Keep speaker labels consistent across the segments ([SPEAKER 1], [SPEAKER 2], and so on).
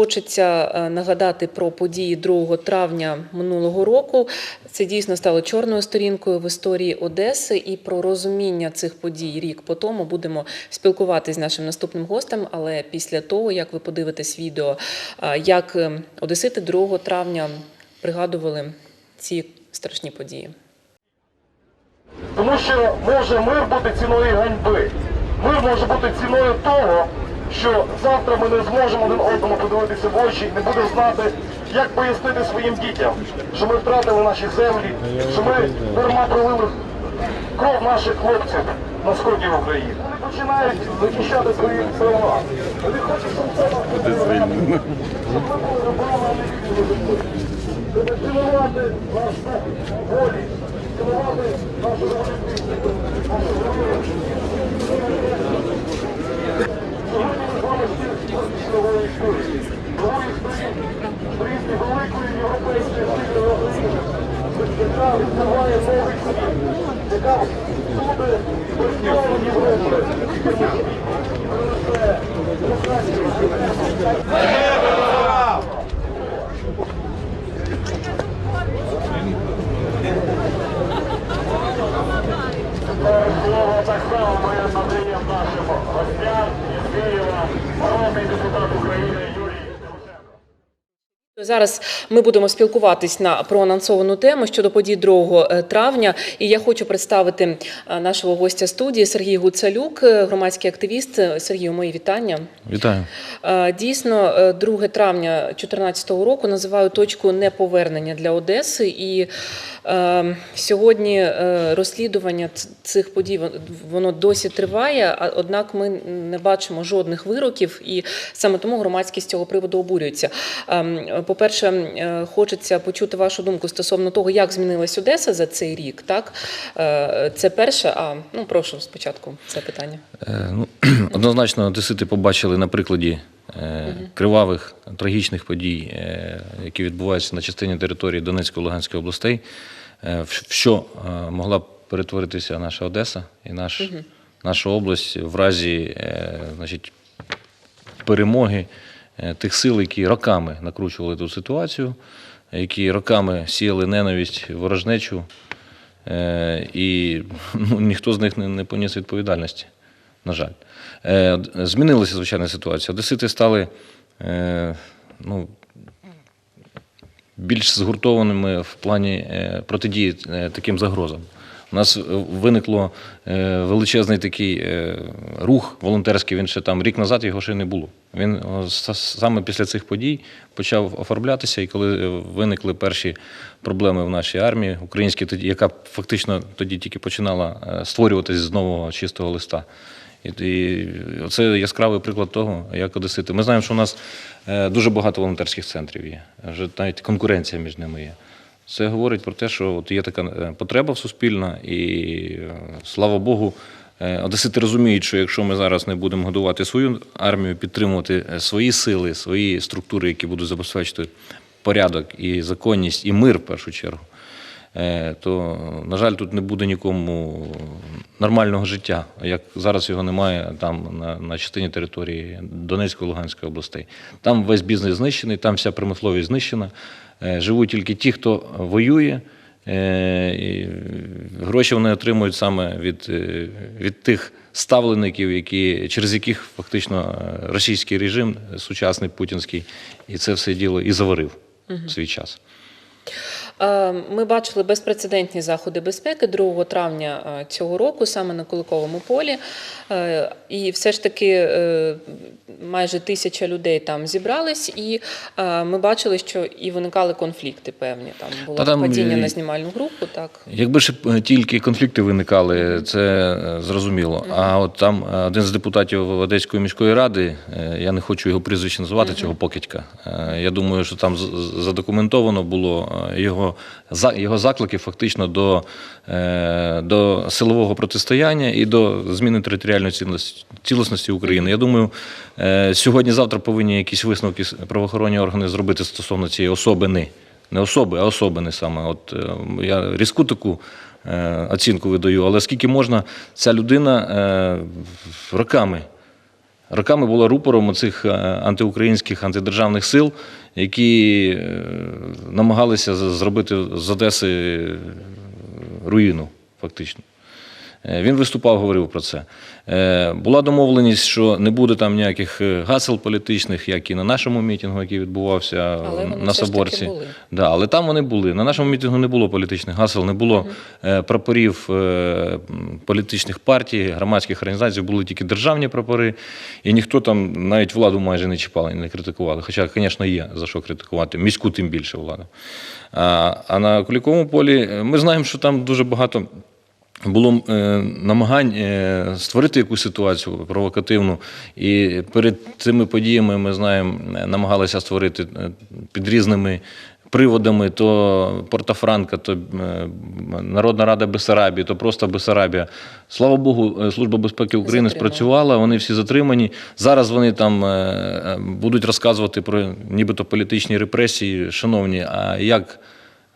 [SPEAKER 1] хочеться е, нагадати про події 2 травня минулого року. Це дійсно стало чорною сторінкою в історії Одеси. І про розуміння цих подій рік по тому будемо спілкуватися з нашим наступним гостем. Але після того, як ви подивитесь відео, е, як е, Одесити 2 травня пригадували ці страшні події.
[SPEAKER 2] Тому що може мир бути ціною ганьби. Мир може бути ціною того, що завтра ми не зможемо один одному подивитися в очі, і не буде знати, як пояснити своїм дітям, що ми втратили наші землі, що ми дарма пролили кров наших хлопців на сході України. Вони починають захищати свої права. Вони хочуть, щоб це щоб ми були рабами, а не вільними. Треба цінувати наш дух волі, цінувати нашу революцію. Так само ми надаємо нашим гостям Києва, народний депутат України Юрій
[SPEAKER 1] Зараз ми будемо спілкуватись на проанонсовану тему щодо подій 2 травня. І я хочу представити е, нашого гостя студії Сергій Гуцалюк, е, громадський активіст. Е, Сергію, мої вітання.
[SPEAKER 3] Вітаю.
[SPEAKER 1] Е, Дійсно, е, 2 травня 2014 року називаю точку неповернення для Одеси. І е, сьогодні е, розслідування цих подій воно досі триває. Однак ми не бачимо жодних вироків, і саме тому громадськість з цього приводу обурюється. Ем, По-перше, е, хочеться почути вашу думку стосовно того, як змінилась Одеса за цей рік. Так Е, це перше. А ну прошу спочатку це питання.
[SPEAKER 3] Ну, однозначно, одесити побачили на прикладі кривавих трагічних подій, е, які відбуваються на частині території Донецької Луганської областей, е, в що е, могла б перетворитися наша Одеса і наш, наша область в разі е, значить, перемоги е, тих сил, які роками накручували ту ситуацію, які роками сіяли ненависть, ворожнечу, е, і ну, ніхто з них не, не поніс відповідальності, на жаль. Е, Змінилася звичайна ситуація. Одесити стали е, ну, більш згуртованими в плані е, протидії таким загрозам. У нас виникло величезний такий рух волонтерський. Він ще там рік назад його ще не було. Він саме після цих подій почав оформлятися, і коли виникли перші проблеми в нашій армії, українській, яка фактично тоді тільки починала створюватись з нового чистого листа. І, це яскравий приклад того, як одесити. Ми знаємо, що у нас е, дуже багато волонтерських центрів є. Вже навіть конкуренція між ними є. Це говорить про те, що от є така е, потреба суспільна, і е, слава Богу, одесити розуміють, що якщо ми зараз не будемо годувати свою армію, підтримувати свої сили, свої структури, які будуть забезпечити порядок і законність, і мир в першу чергу, то, на жаль, тут не буде нікому нормального життя, як зараз його немає там на, на частині території Донецької Луганської областей. Там весь бізнес знищений, там вся промисловість знищена. Е, Живуть тільки ті, хто воює. е, і Гроші вони отримують саме від, е, від тих ставлеників, які, через яких фактично е, російський режим, е, сучасний путінський, і це все діло і заварив в свій час.
[SPEAKER 1] Е, Ми бачили безпрецедентні заходи безпеки 2 травня е, цього року, саме на Куликовому полі. Е, І все ж таки майже тисяча людей там зібрались, і ми бачили, що і виникали конфлікти певні. Там було
[SPEAKER 3] Та там,
[SPEAKER 1] падіння
[SPEAKER 3] е,
[SPEAKER 1] на знімальну групу. Так
[SPEAKER 3] Якби ж тільки конфлікти виникали, це зрозуміло. А от там один з депутатів Одеської міської ради, я не хочу його прізвище називати, цього покидька. Я думаю, що там задокументовано було е, його, його заклики фактично до, е, до силового протистояння і до зміни територіальної цілісності- України. Я думаю, е, сьогодні-завтра повинні якісь висновки правоохоронні органи зробити стосовно цієї особини. Не особи, а особини саме. От е, я різку таку оцінку видаю, але скільки можна, ця людина роками роками була рупором цих антиукраїнських, антидержавних сил, які е, намагалися зробити з Одеси е, руїну, фактично. Е, Він виступав, говорив про це. Е, Була домовленість, що не буде там ніяких е, гасел політичних, як і на нашому мітингу, який відбувався
[SPEAKER 1] Але вони
[SPEAKER 3] на Соборці.
[SPEAKER 1] були.
[SPEAKER 3] Да, але там вони були. На нашому мітингу не було політичних гасел, не було е, прапорів політичних партій, громадських організацій, були тільки державні прапори, і ніхто там навіть владу майже не чіпав і не критикували. Хоча, звісно, є за що критикувати, міську тим більше владу. А, а на Куліковому полі ми знаємо, що там дуже багато. Було е, намагань е, створити якусь ситуацію провокативну, і перед цими подіями ми знаємо, е, намагалися створити під різними приводами: то Портофранка, то Народна Рада Бесарабії, то просто Бесарабія. Слава Богу, Служба безпеки України
[SPEAKER 1] Затримала.
[SPEAKER 3] спрацювала, вони всі затримані. Зараз вони там будуть розказувати про нібито політичні репресії. Шановні, а як?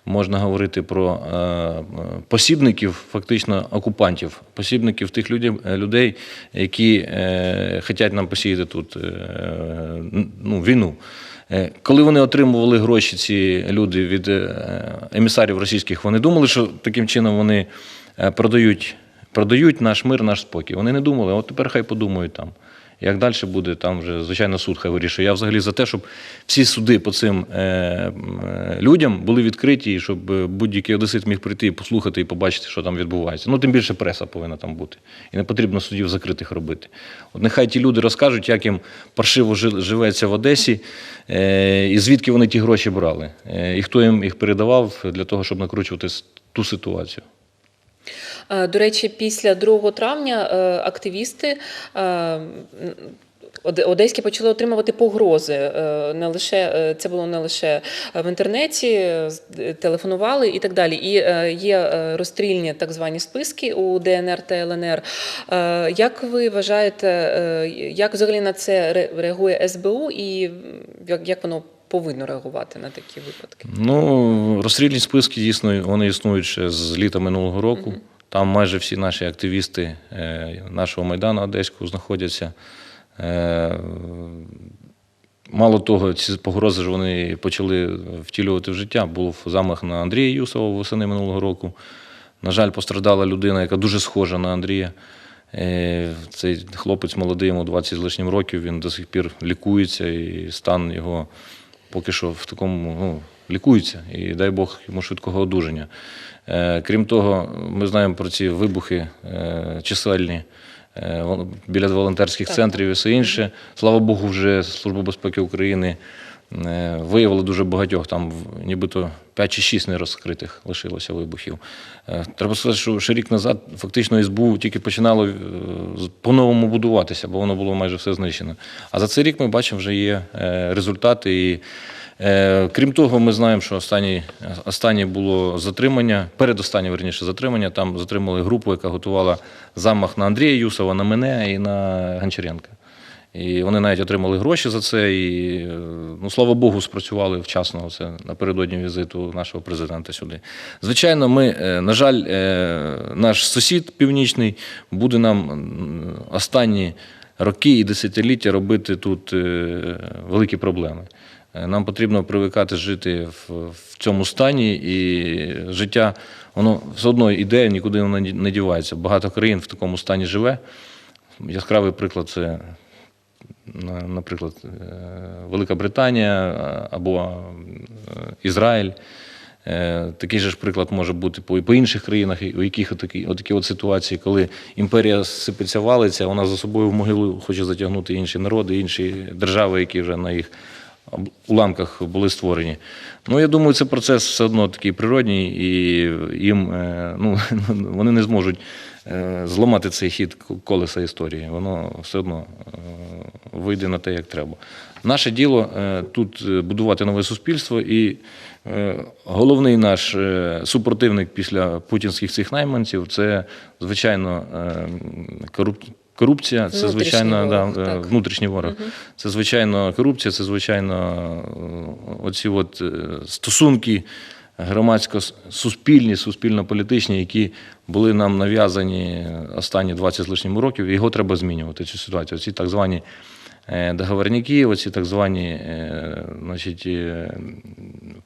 [SPEAKER 3] Можна говорити про е, посібників, фактично окупантів, посібників тих людей, людей які е, хочуть нам посіяти тут е, ну, війну. Е, Коли вони отримували гроші, ці люди від е, емісарів російських, вони думали, що таким чином вони е, продають, продають наш мир, наш спокій. Вони не думали, от тепер хай подумають там. Як далі буде, там вже звичайно суд хай вирішує. Я взагалі за те, щоб всі суди по цим е, е, людям були відкриті, і щоб е, будь-який одесит міг прийти і послухати і побачити, що там відбувається. Ну тим більше преса повинна там бути. І не потрібно судів закритих робити. От нехай ті люди розкажуть, як їм паршиво живеться в Одесі, і звідки вони ті гроші брали, і хто їм їх передавав для того, щоб накручувати ту ситуацію.
[SPEAKER 1] Е, До речі, після 2 травня е, активісти е, одеські почали отримувати погрози. Не лише це було не лише в інтернеті, телефонували і так далі. І є розстрільні так звані списки у ДНР та ЛНР. Як ви вважаєте, як взагалі на це реагує СБУ і як воно повинно реагувати на такі випадки?
[SPEAKER 3] Ну, розстрільні списки дійсно вони існують ще з літа минулого року. Там майже всі наші активісти е, нашого Майдану Одеського знаходяться. Е, Мало того, ці погрози ж вони почали втілювати в життя. Був замах на Андрія Юсова восени минулого року. На жаль, пострадала людина, яка дуже схожа на Андрія. Е, Цей хлопець молодий, йому 20 з лишнім років, він до сих пір лікується, і стан його поки що в такому ну, лікується. І дай Бог йому швидкого одужання. Е, Крім того, ми знаємо про ці вибухи е, чисельні е, біля волонтерських центрів і все інше. Слава Богу, вже Служба безпеки України виявила дуже багатьох, там нібито 5 чи 6 нерозкритих лишилося вибухів. Треба сказати, що ще рік назад фактично СБУ тільки починало по-новому будуватися, бо воно було майже все знищено. А за цей рік ми бачимо, вже є результати. І, крім того, ми знаємо, що останнє, останнє було затримання, передостаннє, верніше, затримання. Там затримали групу, яка готувала замах на Андрія Юсова, на мене і на Гончаренка. І вони навіть отримали гроші за це. І, е, ну, слава Богу, спрацювали вчасно це напередодні візиту нашого президента сюди. Звичайно, ми, е, на жаль, е, наш сусід північний буде нам останні роки і десятиліття робити тут е, великі проблеми. Е, Нам потрібно привикати жити в, в цьому стані, і життя, воно все одно іде, нікуди воно не дівається. Багато країн в такому стані живе. Яскравий приклад це наприклад, е, Велика Британія е, або Ізраїль. Такий же ж приклад може бути по, по інших країнах, у яких отакі, отакі от ситуації, коли імперія сипеться, валиться, вона за собою в могилу хоче затягнути інші народи, інші держави, які вже на їх уламках були створені. Ну, я думаю, це процес все одно такий природній, і їм е, ну, вони не зможуть е, зламати цей хід колеса історії. Воно все одно е, вийде на те, як треба. Наше діло тут будувати нове суспільство, і головний наш супротивник після путінських цих найманців це, звичайно, е, коруп- корупція, це звичайно да,
[SPEAKER 1] ворог,
[SPEAKER 3] е,
[SPEAKER 1] так.
[SPEAKER 3] внутрішній ворог. Це звичайно корупція, це звичайно е, оці от е, стосунки громадсько-суспільні, суспільно-політичні, які були нам нав'язані останні 20 з лишнім років. Його треба змінювати, цю ситуацію. Ці так звані е, договорники, оці так звані е, значить, е,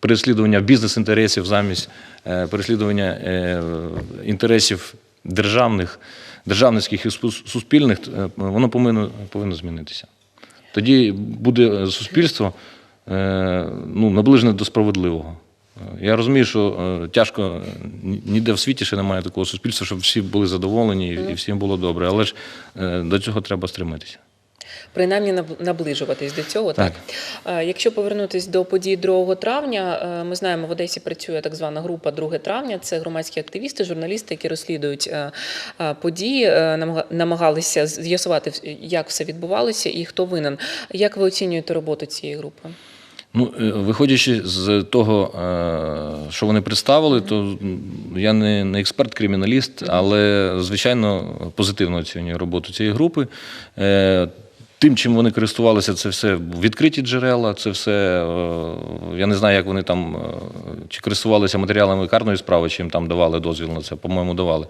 [SPEAKER 3] переслідування бізнес-інтересів замість е, переслідування е, інтересів державних, державницьких і суспільних, е, воно повинно, повинно змінитися. Тоді буде суспільство е, ну, наближене до справедливого. Е, Я розумію, що тяжко ніде в світі ще немає такого суспільства, щоб всі були задоволені і- всім було добре. Але ж до цього треба стремитися.
[SPEAKER 1] Принаймні наближуватись до цього. Так. Е, Якщо повернутись до подій 2 травня, е, ми знаємо, в Одесі працює так звана група 2 травня. Це громадські активісти, журналісти, які розслідують е, е, події, намагалися з'ясувати, як все відбувалося і хто винен. Як ви оцінюєте роботу цієї групи?
[SPEAKER 3] Ну, виходячи з того, що вони представили, то я не, не експерт-криміналіст, але звичайно позитивно оцінюю роботу цієї групи. Тим, чим вони користувалися, це все відкриті джерела, це все. е, Я не знаю, як вони там е, чи користувалися матеріалами карної справи, чи їм там давали дозвіл на це, по-моєму, давали.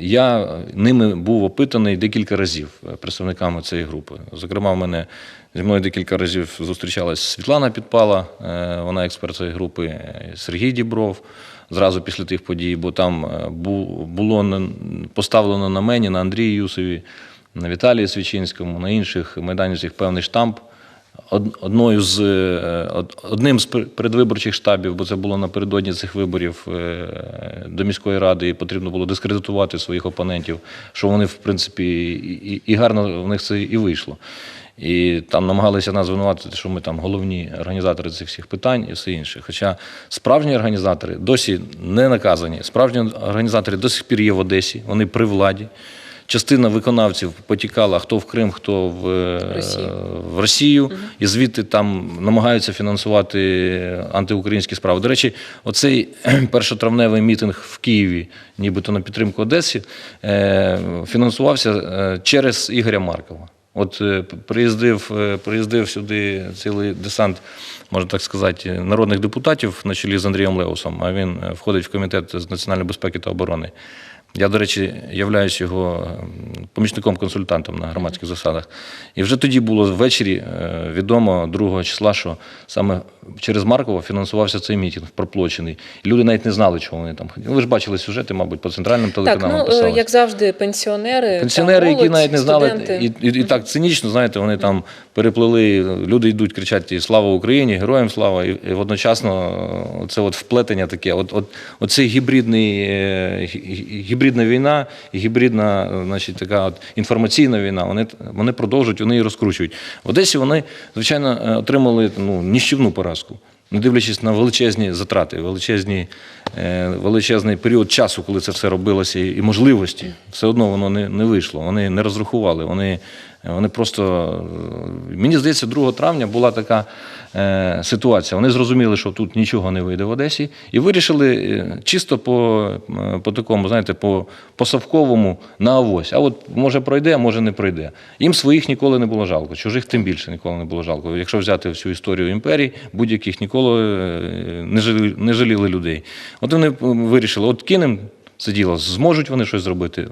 [SPEAKER 3] Я ними був опитаний декілька разів представниками цієї групи. Зокрема, в мене зі мною декілька разів зустрічалась Світлана Підпала, е, вона експерт цієї групи, Сергій Дібров. Зразу після тих подій, бо там було поставлено на мені, на Андрії Юсові, на Віталії Свічинському, на інших майданівцях певний штамп. Од- Одною з е, одним з передвиборчих штабів, бо це було напередодні цих виборів е, до міської ради, і потрібно було дискредитувати своїх опонентів, що вони, в принципі, і- і гарно в них це і вийшло. І там намагалися нас звинуватити, що ми там головні організатори цих всіх питань і все інше. Хоча справжні організатори досі не наказані. Справжні організатори до сих пір є в Одесі, вони при владі. Частина виконавців потікала хто в Крим, хто в, е,
[SPEAKER 1] Росію.
[SPEAKER 3] в Росію, і звідти там намагаються фінансувати антиукраїнські справи. До речі, оцей першотравневий мітинг в Києві, нібито на підтримку Одеси, е, фінансувався е, через Ігоря Маркова. От приїздив, приїздив сюди цілий десант, можна так сказати, народних депутатів на чолі з Андрієм Леусом, а він входить в комітет з національної безпеки та оборони. Я, до речі, являюсь його помічником-консультантом на громадських засадах. І вже тоді було ввечері е, відомо 2 числа, що саме через Маркова фінансувався цей мітинг проплочений. І люди навіть не знали, чого вони там ходили. Ви ж бачили сюжети, мабуть, по центральним
[SPEAKER 1] Так,
[SPEAKER 3] телеканалам
[SPEAKER 1] ну е, як завжди, пенсіонери,
[SPEAKER 3] Пенсіонери,
[SPEAKER 1] та
[SPEAKER 3] які навіть не знали, і, і, і так цинічно, знаєте, вони там переплили, люди йдуть, кричать слава Україні, героям слава, і, одночасно це от вплетення таке. От, от, оцей гібридний, е, гі- гі- гібридна війна гібридна, е, значить, така от інформаційна війна, вони, вони продовжують, вони її розкручують. В Одесі вони, звичайно, е, отримали ну, ніщівну поразку. Не дивлячись на величезні затрати, величезні, е, величезний період часу, коли це все робилося, і можливості, все одно воно не, не вийшло. Вони не розрахували. Вони, вони просто е, мені здається, 2 травня була така е, ситуація. Вони зрозуміли, що тут нічого не вийде в Одесі, і вирішили е, чисто по, по такому, знаєте, по, по совковому на авось. А от може пройде, а може не пройде. Їм своїх ніколи не було жалко, чужих тим більше ніколи не було жалко. Якщо взяти всю історію імперії, будь-яких ніколи не жаліли, не жаліли людей. От вони вирішили, от кинемо це діло, зможуть вони щось зробити.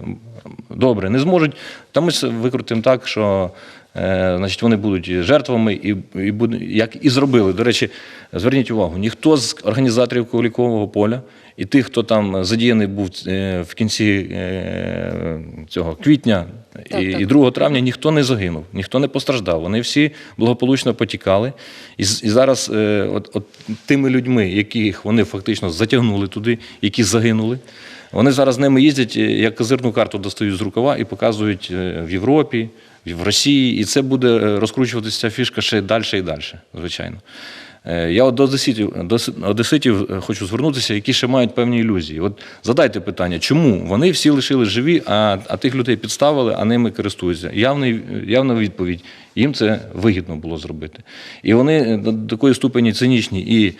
[SPEAKER 3] Добре, не зможуть. Та ми викрутимо так, що е, значить, вони будуть жертвами і, і буде, як і зробили. До речі, зверніть увагу, ніхто з організаторів Ковлікового поля і тих, хто там задіяний був е, в кінці е, цього квітня
[SPEAKER 1] Так,
[SPEAKER 3] і,
[SPEAKER 1] так.
[SPEAKER 3] і 2 травня ніхто не загинув, ніхто не постраждав. Вони всі благополучно потікали. І, і зараз е, от, от тими людьми, яких вони фактично затягнули туди, які загинули, вони зараз ними їздять, е, як козирну карту достають з рукава і показують е, в Європі, в Росії. І це буде е, розкручуватися ця фішка ще далі і далі, звичайно. Я от до одеситів, одеситів хочу звернутися, які ще мають певні ілюзії. От задайте питання, чому вони всі лишили живі, а, а тих людей підставили, а ними користуються. Явний, явна відповідь. Їм це вигідно було зробити. І вони до такої ступені цинічні і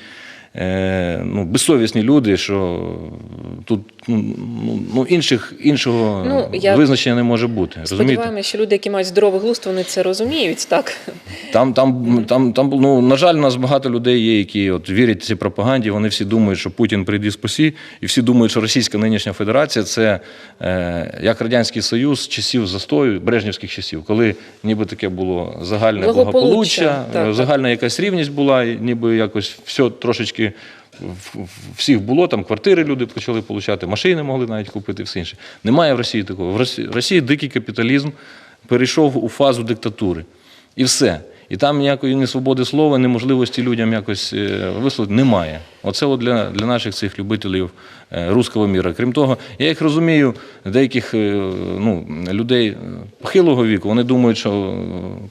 [SPEAKER 3] е, ну, безсовісні люди, що тут ну, ну, ну, інших, іншого
[SPEAKER 1] Ну, я-
[SPEAKER 3] визначення не може бути. Розумієте?
[SPEAKER 1] Сподіваємося, що люди, які мають здоровий глузд, вони це розуміють, так?
[SPEAKER 3] Там, там, там, там, ну, на жаль, у нас багато людей є, які от вірять цій пропаганді. Вони всі думають, що Путін прийде спасі, і всі думають, що Російська нинішня Федерація це е, як Радянський Союз часів застою, брежнівських часів, коли ніби таке було загальне
[SPEAKER 1] Благополуччя,
[SPEAKER 3] благополуччя,
[SPEAKER 1] так,
[SPEAKER 3] е, загальна якась рівність була, і ніби якось все трошечки. Всіх було там квартири, люди почали получати, машини могли навіть купити, все інше. Немає в Росії такого. В Росії дикий капіталізм перейшов у фазу диктатури. І все. І там ніякої ні свободи слова, ні можливості людям якось е, висловити немає. Оце от для, для наших цих любителів е, руського міра. Крім того, я їх розумію, деяких е, ну, людей похилого віку, вони думають, що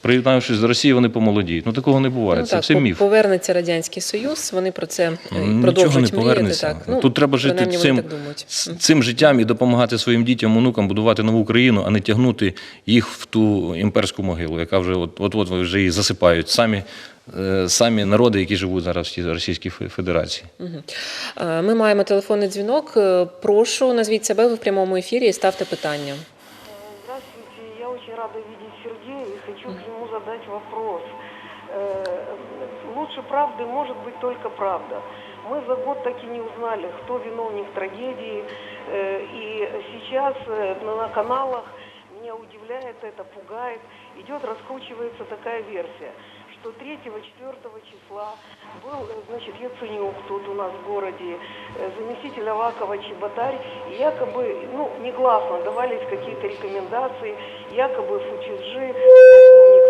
[SPEAKER 3] приєднавшись до Росії, вони помолодіють. Ну такого не буває.
[SPEAKER 1] ну,
[SPEAKER 3] це
[SPEAKER 1] так,
[SPEAKER 3] все міф.
[SPEAKER 1] Повернеться Радянський Союз, вони про це
[SPEAKER 3] Нічого не
[SPEAKER 1] продовжують мріяти.
[SPEAKER 3] повернеться.
[SPEAKER 1] Так. Ну,
[SPEAKER 3] Тут треба жити цим,
[SPEAKER 1] так
[SPEAKER 3] цим життям і допомагати своїм дітям, онукам будувати нову країну, а не тягнути їх в ту імперську могилу, яка вже от от, от вже її засипають самі, е, самі народи, які живуть зараз в цій Російській Фе- Федерації.
[SPEAKER 1] Мгм. Е, Ми маємо телефонний дзвінок. Е, Прошу, назвіть себе ви в прямому ефірі і ставте питання.
[SPEAKER 4] Здравствуйте, я очень рада видеть Сергея и хочу к нему задать вопрос. Э, Лучше правды может быть только правда. Мы за год так и не узнали, кто виновник трагедии. Э, И сейчас э, на на каналах удивляет это, пугает. Идет, раскручивается такая версия, что 3-4 числа был, значит, Яценюк тут у нас в городе, э, заместитель Авакова Чеботарь, и якобы, ну, негласно давались какие-то рекомендации, якобы Фучиджи,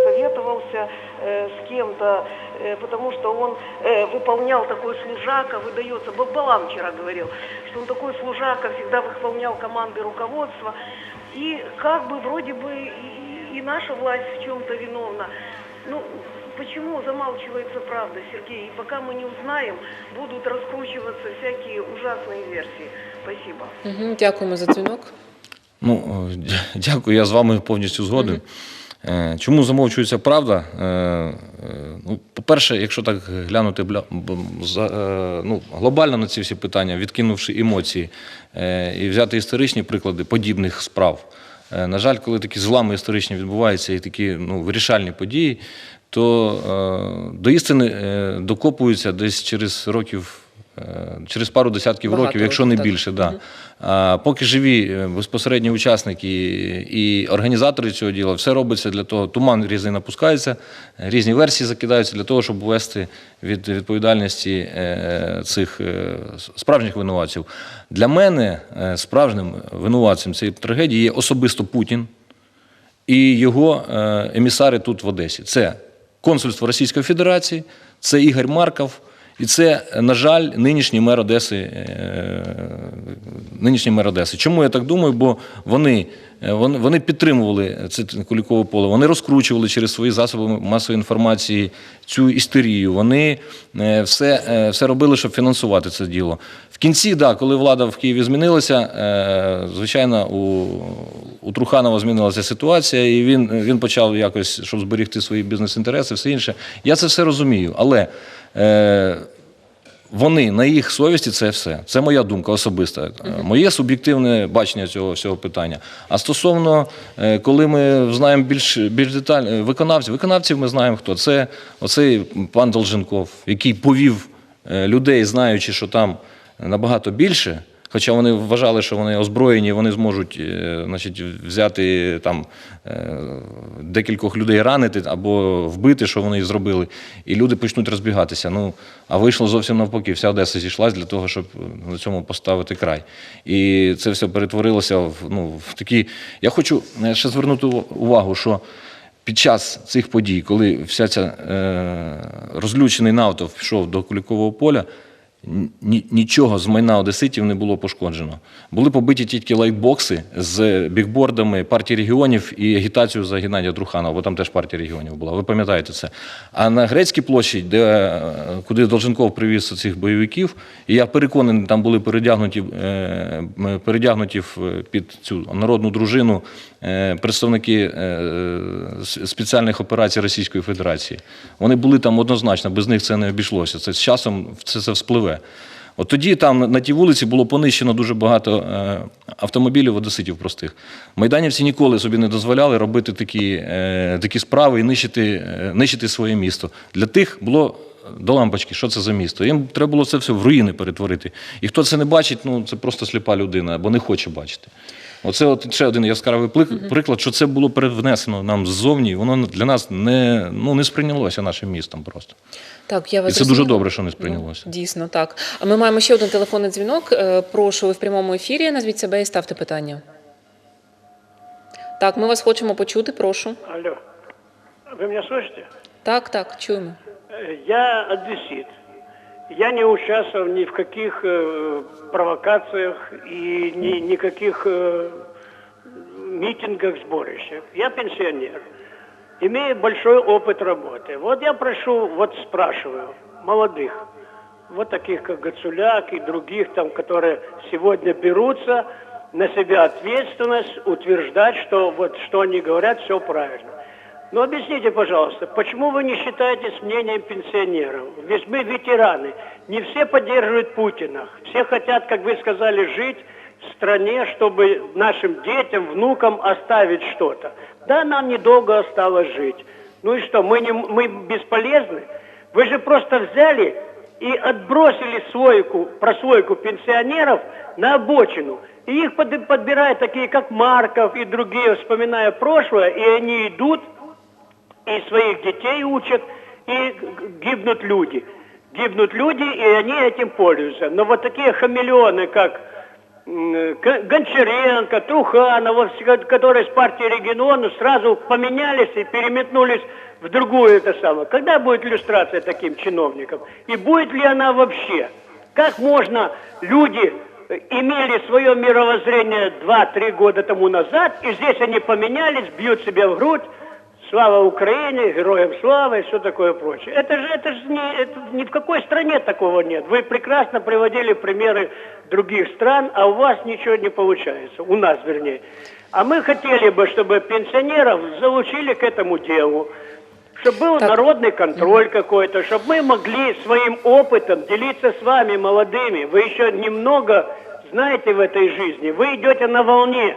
[SPEAKER 4] советовался э, с кем-то, э, потому что он э, выполнял такой служака, выдается, Балам вчера говорил, что он такой служака, всегда выполнял команды руководства, и как бы вроде бы и, и- и наша власть в чем-то виновна. Ну, почему замалчивается правда, Сергей? И пока мы не узнаем, будут раскручиваться всякие ужасные версии. Спасибо.
[SPEAKER 1] Мгм, Дякуємо за дзвінок.
[SPEAKER 3] Ну, е, дя- дякую, я з вами повністю згоден. Е, Чому замовчується правда? Е, е, Ну, по-перше, якщо так глянути е, ну, глобально на ці всі питання, відкинувши емоції е, і взяти історичні приклади подібних справ. Е, На жаль, коли такі злами історичні відбуваються і такі ну, вирішальні події, то е, до істини е, докопуються десь через років. Е, Через пару десятків
[SPEAKER 1] Багато
[SPEAKER 3] років, якщо не
[SPEAKER 1] так.
[SPEAKER 3] більше, да. А поки живі е, безпосередні учасники і організатори цього діла, все робиться для того, туман різний напускається, різні версії закидаються для того, щоб ввести від відповідальності е, цих справжніх винуватців. Для мене справжнім винуватцем цієї трагедії є особисто Путін і його емісари тут в Одесі. Це консульство Російської Федерації, це Ігор Марков. І це, на жаль, нинішній мер Одеси. е, Нинішній мер Одеси. Чому я так думаю? Бо вони, е, вони, підтримували це Кулікове поле, вони розкручували через свої засоби масової інформації цю істерію. Вони е, все, все робили, щоб фінансувати це діло. В кінці, да, коли влада в Києві змінилася, звичайно, у, у Труханова змінилася ситуація, і він, він почав якось, щоб зберігти свої бізнес-інтереси, все інше. Я це все розумію. Але вони на їх совісті це все. Це моя думка особиста. Е, Моє суб'єктивне бачення цього всього питання. А стосовно, е, коли ми знаємо більш, більш детально виконавців, виконавців ми знаємо хто. Це оцей пан Долженков, який повів е, людей, знаючи, що там набагато більше. Хоча вони вважали, що вони озброєні, вони зможуть е, значить, взяти там е, декількох людей ранити або вбити, що вони зробили, і люди почнуть розбігатися. Ну а вийшло зовсім навпаки. Вся Одеса зійшлась для того, щоб на цьому поставити край. І це все перетворилося в ну в такі. Я хочу е, ще звернути увагу, що. Під час цих подій, коли вся ця е, розлючений натовп пішов до Кулікового поля, нічого з майна одеситів не було пошкоджено. Були побиті тільки лайтбокси з бікбордами партії регіонів і агітацією за Геннадія Труханова, бо там теж партія регіонів була. Ви пам'ятаєте це. А на Грецькій площі, де, е, куди Долженков привіз цих бойовиків, і я переконаний, там були передягнуті, е, передягнуті під цю народну дружину е, представники е, спеціальних операцій Російської Федерації. Вони були там однозначно, без них це не обійшлося. Це з часом це, це вспливе. От тоді там на тій вулиці було понищено дуже багато е, автомобілів одеситів простих. Майданівці ніколи собі не дозволяли робити такі, е, такі справи і нищити, е, нищити своє місто. Для тих було до лампочки, що це за місто. Їм треба було це все в руїни перетворити. І хто це не бачить, ну це просто сліпа людина або не хоче бачити. Оце от ще один яскравий плик- приклад, що це було перевнесено нам ззовні, і воно для нас не, ну, не сприйнялося нашим містом просто.
[SPEAKER 1] Так, я
[SPEAKER 3] І
[SPEAKER 1] вас
[SPEAKER 3] це дуже
[SPEAKER 1] зрозуміла.
[SPEAKER 3] добре, що не сприйнялося.
[SPEAKER 1] Ну, дійсно, так. А ми маємо ще один телефонний дзвінок. Е, Прошу, ви в прямому ефірі. Назвіть себе і ставте питання. Так, ми вас хочемо почути, прошу.
[SPEAKER 5] Алло. Вы меня слышите?
[SPEAKER 1] Так, так, чуємо.
[SPEAKER 5] Э, Я одессит. Я не участвовал ни в каких э, провокациях и ни никаких э, митингах, сборищах. Я пенсионер. Имею большой опыт работы. Вот я прошу, вот спрашиваю молодых, вот таких как Гацуляк и других там, которые сегодня берутся на себя ответственность утверждать, что вот что они говорят, все правильно. Но объясните, пожалуйста, почему вы не считаетесь мнением пенсионеров? Ведь мы ветераны. Не все поддерживают Путина. Все хотят, как вы сказали, жить в стране, чтобы нашим детям, внукам оставить что-то. Да, нам недолго осталось жить. Ну и что, мы, не, мы бесполезны? Вы же просто взяли и отбросили свойку, прослойку пенсионеров на обочину. И их под- подбирают такие, как Марков и другие, вспоминая прошлое, и они идут и своих детей учат, и гибнут люди. Гибнут люди, и они этим пользуются. Но вот такие хамелеоны, как Гончаренко, Труханов, все- которые с партии региону сразу поменялись и переметнулись в другую это самое. Когда будет иллюстрация таким чиновникам? И будет ли она вообще? Как можно люди э, имели свое мировоззрение 2-3 года тому назад, и здесь они поменялись, бьют себя в грудь, Слава Украине, героям слава и все такое прочее. Это же, это же не, это ни в какой стране такого нет. Вы прекрасно приводили примеры других стран, а у вас ничего не получается. У нас, вернее. А мы хотели бы, чтобы пенсионеров залучили к этому делу, чтобы был
[SPEAKER 1] Так.
[SPEAKER 5] народный контроль какой-то, чтобы мы могли своим опытом делиться с вами, молодыми. Вы еще немного знаете в этой жизни. Вы идете на волне.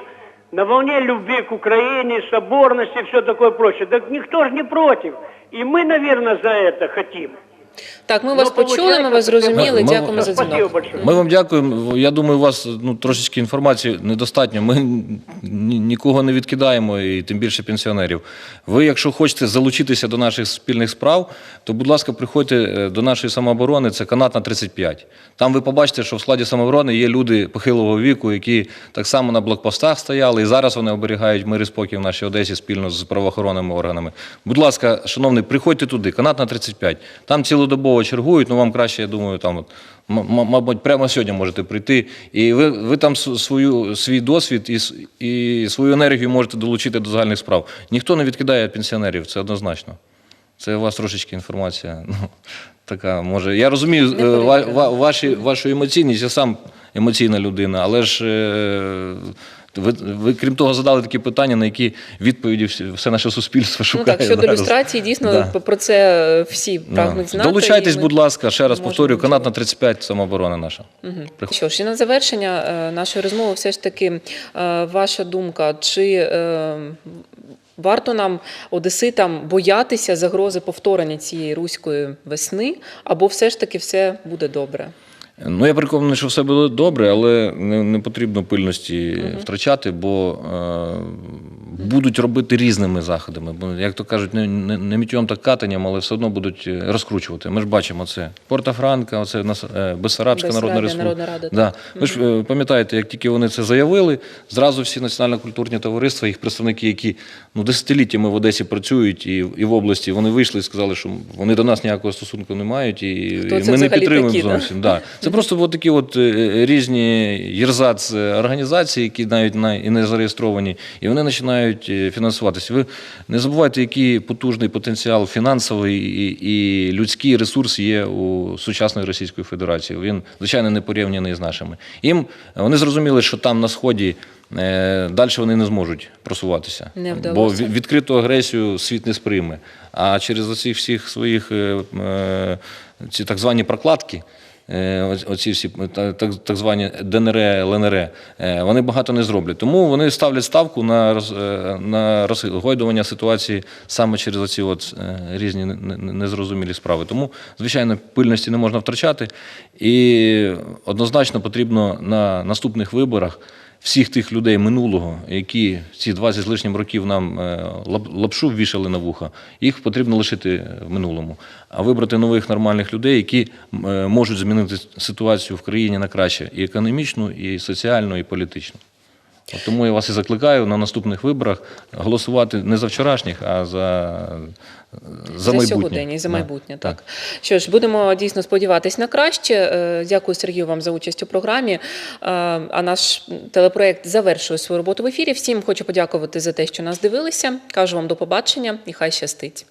[SPEAKER 5] На волне любви к Украине, соборности, все такое прочее. Так никто же не против. И мы, наверное, за это хотим.
[SPEAKER 1] Так, ми
[SPEAKER 5] Ну,
[SPEAKER 1] вас почули, ми вас зрозуміли.
[SPEAKER 3] ми-
[SPEAKER 1] Дякуємо за
[SPEAKER 5] Спасибо
[SPEAKER 1] дзвінок.
[SPEAKER 5] большое.
[SPEAKER 3] Ми вам дякуємо. Я думаю, у вас ну, трошечки інформації недостатньо. Ми ні- нікого не відкидаємо, і тим більше пенсіонерів. Ви, якщо хочете залучитися до наших спільних справ, то, будь ласка, приходьте е, до нашої самооборони, це канат на 35. Там ви побачите, що в складі самооборони є люди похилого віку, які так само на блокпостах стояли, і зараз вони оберігають мир і спокій в нашій Одесі спільно з правоохоронними органами. Будь ласка, шановний, приходьте туди, канат на 35. Там цілодобово чергують, ну вам краще, я думаю, там от. Мабуть, прямо сьогодні можете прийти, і ви, ви там свою, свій досвід і, і свою енергію можете долучити до загальних справ. Ніхто не відкидає пенсіонерів, це однозначно. Це у вас трошечки інформація. Ну, така, може. Я розумію е, ва, ва, ваші, вашу емоційність, я сам емоційна людина, але ж е, ви, ви, крім того, задали такі питання, на які відповіді все наше суспільство
[SPEAKER 1] Ну так, щодо
[SPEAKER 3] зараз.
[SPEAKER 1] ілюстрації, дійсно
[SPEAKER 3] Да.
[SPEAKER 1] про це всі
[SPEAKER 3] Да.
[SPEAKER 1] прагнуть знати.
[SPEAKER 3] Долучайтесь, будь ласка, ще раз повторюю, канат на
[SPEAKER 1] нічого.
[SPEAKER 3] 35 самооборона наша. Приходьте.
[SPEAKER 1] Що ж, і на завершення е, нашої розмови, все ж таки, е, ваша думка, чи е, варто нам, одеситам, боятися загрози повторення цієї руської весни, або все ж таки все буде добре?
[SPEAKER 3] Ну, я переконаний, що все буде добре, але не, не потрібно пильності втрачати, бо е, будуть робити різними заходами. Бо, як то кажуть, не, не, не мітьом так катанням, але все одно будуть е, розкручувати. Ми ж бачимо це. Порта-Франка, оце нас- е, Бессарабська Народна Республіка.
[SPEAKER 1] Народна Рада,
[SPEAKER 3] Да. Ви ж е, пам'ятаєте, як тільки вони це заявили, зразу всі національно-культурні товариства, їх представники, які ну, десятиліттями в Одесі працюють і, і в області, вони вийшли і сказали, що вони до нас ніякого стосунку не мають, і,
[SPEAKER 1] Хто
[SPEAKER 3] і
[SPEAKER 1] це
[SPEAKER 3] ми не підтримуємо
[SPEAKER 1] такі, да?
[SPEAKER 3] зовсім. Да. Це просто от такі от е, різні єрзац е, організації, які навіть на- і не зареєстровані, і вони починають е, фінансуватися. Ви не забувайте, який потужний потенціал фінансовий і, і людський ресурс є у сучасної Російської Федерації. Він, звичайно, не порівняний з нашими. Їм вони зрозуміли, що там на сході далі вони не зможуть просуватися.
[SPEAKER 1] Не
[SPEAKER 3] Бо відкриту агресію світ не сприйме. А через оці всіх своїх е, е, ці так звані прокладки. Е, оці- всі та- так, так звані ДНР, ЛНР, е, вони багато не зроблять. Тому вони ставлять ставку на, роз, е, на розгойдування ситуації саме через оці от різні не- не- незрозумілі справи. Тому, звичайно, пильності не можна втрачати. І однозначно потрібно на наступних виборах всіх тих людей минулого, які ці 20 з лишнім років нам е, лапшу ввішали на вуха, їх потрібно лишити в минулому, а вибрати нових нормальних людей, які е, можуть змінити ситуацію в країні на краще і економічну, і соціальну, і політичну. Тому я вас і закликаю на наступних виборах голосувати не за вчорашніх, а за, за,
[SPEAKER 1] за
[SPEAKER 3] майбутнє.
[SPEAKER 1] сьогодення за
[SPEAKER 3] Да,
[SPEAKER 1] майбутнє. Так. Що ж, будемо дійсно сподіватись на краще. Е, Дякую, Сергію, вам за участь у програмі. Е, А наш телепроект завершує свою роботу в ефірі. Всім хочу подякувати за те, що нас дивилися. Кажу вам до побачення і хай щастить.